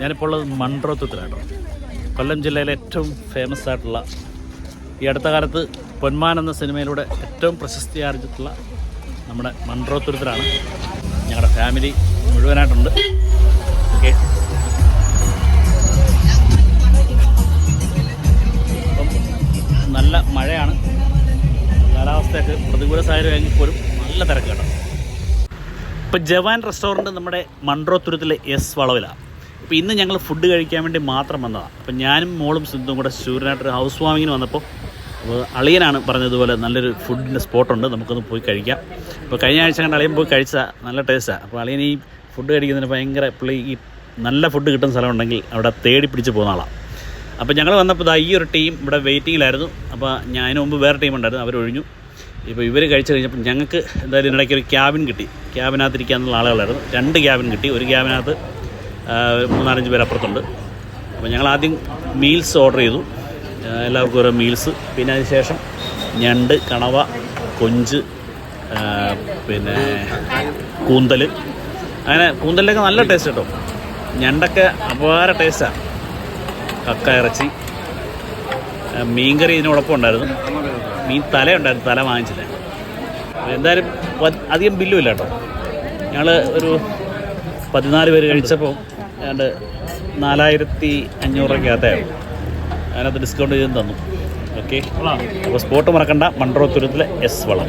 ഞാനിപ്പോൾ ഉള്ളത് മൺട്രോത്വത്തിലാണ് കൊല്ലം ജില്ലയിലെ ഏറ്റവും ഫേമസ് ആയിട്ടുള്ള ഈ അടുത്ത കാലത്ത് പൊന്മാൻ എന്ന സിനിമയിലൂടെ ഏറ്റവും പ്രശസ്തി ആർജിച്ചിട്ടുള്ള നമ്മുടെ മൺട്രോത്തുരത്തിലാണ് ഞങ്ങളുടെ ഫാമിലി മുഴുവനായിട്ടുണ്ട്. ഓക്കെ നല്ല മഴയാണ്. കാലാവസ്ഥയൊക്കെ പ്രതികൂല സാഹചര്യമെങ്കിൽ പോലും നല്ല തിരക്കാണ്. ഇപ്പോൾ ജവാൻ റെസ്റ്റോറന്റ് നമ്മുടെ മൺട്രോത്തുരത്തിലെ എസ് വളവിലാണ് അപ്പോൾ ഇന്ന് ഞങ്ങൾ ഫുഡ് കഴിക്കാൻ വേണ്ടി മാത്രം വന്നതാണ് അപ്പോൾ ഞാനും മോളും സിന്ധുവും കൂടെ ശൂരനായിട്ടൊരു ഹൗസ് വാമിങ്ങിന് വന്നപ്പോൾ അപ്പോൾ അളിയനാണ് പറഞ്ഞതുപോലെ നല്ലൊരു ഫുഡിന്റെ സ്പോട്ടുണ്ട് നമുക്കൊന്ന് പോയി കഴിക്കാം. അപ്പോൾ കഴിഞ്ഞ ആഴ്ച കണ്ട് അളിയൻ പോയി കഴിച്ചാൽ നല്ല ടേസ്റ്റാണ് അപ്പോൾ അളിയൻ ഈ ഫുഡ് കഴിക്കുന്നതിന് ഭയങ്കര പുള്ളി ഈ നല്ല ഫുഡ് കിട്ടുന്ന സ്ഥലമുണ്ടെങ്കിൽ അവിടെ തേടി പിടിച്ച് പോകുന്ന ആളാണ് അപ്പോൾ ഞങ്ങൾ വന്നപ്പോൾ ഇതാ ഈ ഒരു ടീം ഇവിടെ വെയിറ്റിങ്ങിലായിരുന്നു അപ്പോൾ ഞാൻ അതിന് മുമ്പ് വേറെ ടീം ഉണ്ടായിരുന്നു. അവരൊഴിഞ്ഞു ഇപ്പോൾ ഇവർ കഴിച്ച് കഴിഞ്ഞപ്പോൾ ഞങ്ങൾക്ക് എന്തായാലും ഇതിനിടയ്ക്ക് ഒരു ക്യാബിൻ കിട്ടി. ക്യാബിനകത്ത് ഇരിക്കാനുള്ള ആളുകളായിരുന്നു. രണ്ട് ക്യാബിൻ കിട്ടി. ഒരു ക്യാബിനകത്ത് മൂന്നാലഞ്ച് പേര് അപ്പുറത്തുണ്ട്. അപ്പോൾ ഞങ്ങൾ ആദ്യം മീൽസ് ഓർഡർ ചെയ്തു. എല്ലാവർക്കും ഓരോ മീൽസ്. പിന്നെ അതിന് ശേഷം ഞണ്ട് കണവ കൊഞ്ച് പിന്നെ കൂന്തൽ അങ്ങനെ കൂന്തലിലൊക്കെ നല്ല ടേസ്റ്റ് കേട്ടോ. ഞണ്ടൊക്കെ അപാര ടേസ്റ്റാണ് കക്ക ഇറച്ചി മീൻകറി ഇതിനോടൊപ്പം ഉണ്ടായിരുന്നു. മീൻ തല ഉണ്ടായിരുന്നു തല വാങ്ങിച്ചില്ല. എന്തായാലും അധികം ബില്ലുമില്ല കേട്ടോ. ഞങ്ങൾ ഒരു പതിനാല് പേര് കഴിച്ചപ്പോൾ ഏതാണ്ട് നാലായിരത്തി അഞ്ഞൂറൊക്കെയകത്തായിരുന്നു അതിനകത്ത് ഡിസ്കൗണ്ട് ചെയ്ത് തന്നു. ഓക്കെ അപ്പോൾ സ്പോട്ട് മറക്കണ്ട. മൺട്രോത്തുരത്തിലെ എസ് വളം.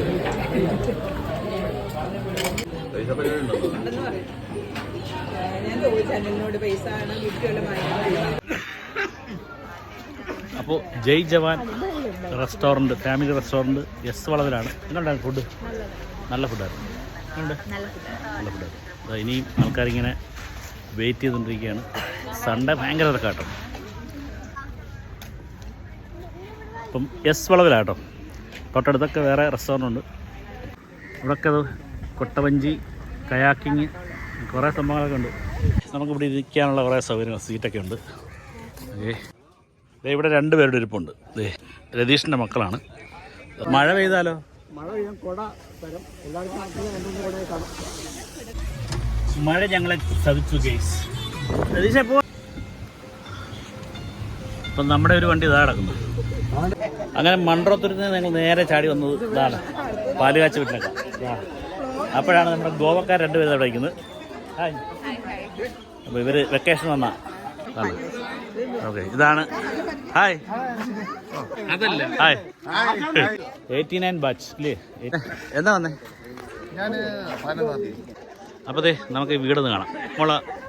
അപ്പോൾ Jai Jawan restaurant family restaurant S വളവിലാണ്. എങ്ങനെയുണ്ടായിരുന്നു ഫുഡ് നല്ല ഫുഡായിരുന്നു നല്ല ഫുഡായിരുന്നു ഇനിയും ആൾക്കാരിങ്ങനെ വെയിറ്റ് ചെയ്തുകൊണ്ടിരിക്കുകയാണ്. സൺഡേ ഭയങ്കര തിരക്കാട്ടോ. അപ്പം എസ് വളവിലാട്ടോ. തൊട്ടടുത്തൊക്കെ വേറെ റെസ്റ്റോറന്റ് ഉണ്ട്. ഇവിടെയൊക്കെ അത് കൊട്ടവഞ്ചി കയാക്കിങ് കുറേ സംഭവങ്ങളൊക്കെ ഉണ്ട്. നമുക്കിവിടെ ഇരിക്കാനുള്ള കുറേ സൗകര്യങ്ങൾ സീറ്റൊക്കെ ഉണ്ട്. ഏ ഇവിടെ രണ്ട് പേരുടെ ഇരിപ്പുണ്ട്. ദേ രതീഷിന്റെ മക്കളാണ്. മഴ പെയ്താലോ? ഞങ്ങളെ ചതിച്ചു എപ്പോ അപ്പം നമ്മുടെ ഒരു വണ്ടി ഇതാ കിടക്കുന്നു. അങ്ങനെ മൺറോത്തുരുന്ന് ഞങ്ങൾ നേരെ ചാടി വന്നത് ഇതാണ്. പാലുകാച്ച വീട്ടിലൊക്കെ. അപ്പോഴാണ് നമ്മുടെ ഗോവക്കാർ രണ്ടുപേരും അവിടെ ഇരിക്കുന്നത്. ഹായ്. അപ്പോൾ ഇവർ വെക്കേഷൻ വന്നാ. ഓക്കെ ഇതാണ്. ഹായ്. അതല്ല. ഹായ്. എയ്റ്റി നയൻ ബാച്ച് ഇല്ലേ? എന്താ വന്നേ? ഞാൻ അപ്പോൾ ദേ നമുക്ക് വീട് വീടൊന്ന് കാണാം. മോളെ